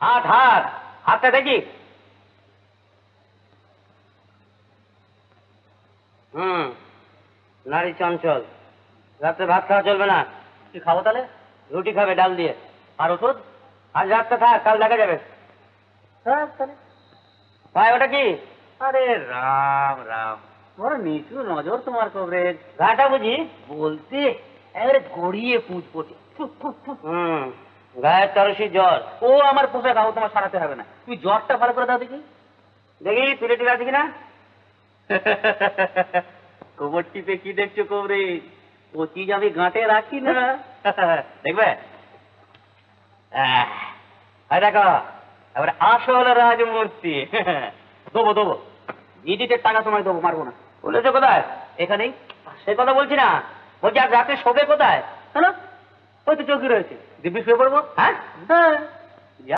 হাত হাত হাতটা দেখি। হুম নারী চঞ্চল। রাত্রে ভাত খাওয়া চলবে না। কি খাব তাহলে? রুটি খাবে ডাল দিয়ে। আর ওষুধ? আজ রাতটা থাক কাল দেখা যাবে। ভাই ওটা কি? আরে রাম রাম। বড় নিচু নজর তোমার কবরেজ ঘাটা বুঝি? বলতে এবারে গড়িয়ে পুঁজপটি হুম। গায়ের তরসি জ্বর। ও আমার আও তোমার সারাতে হবে না। জ্বরটা ভালো করে দাও দেখি। দেখি তুলে টুলে আছে কিনা? কোমর কি দেখছ আমি গাঁটে রাখি না। দেখবে? এই দেখো রাজমূর্তি। দেবো দেবো। ইডিতে টাকা তোমায় দেবো, মারবো না। বলেছ কোথায়? এখানেই? সে কথা বলছি না। বলছি, আর রাতে শোবে কোথায়? হ্যালো ওই তো চৌকি রয়েছে? দিব্যি শুয়ে পড়ব? হ্যাঁ? হ্যাঁ।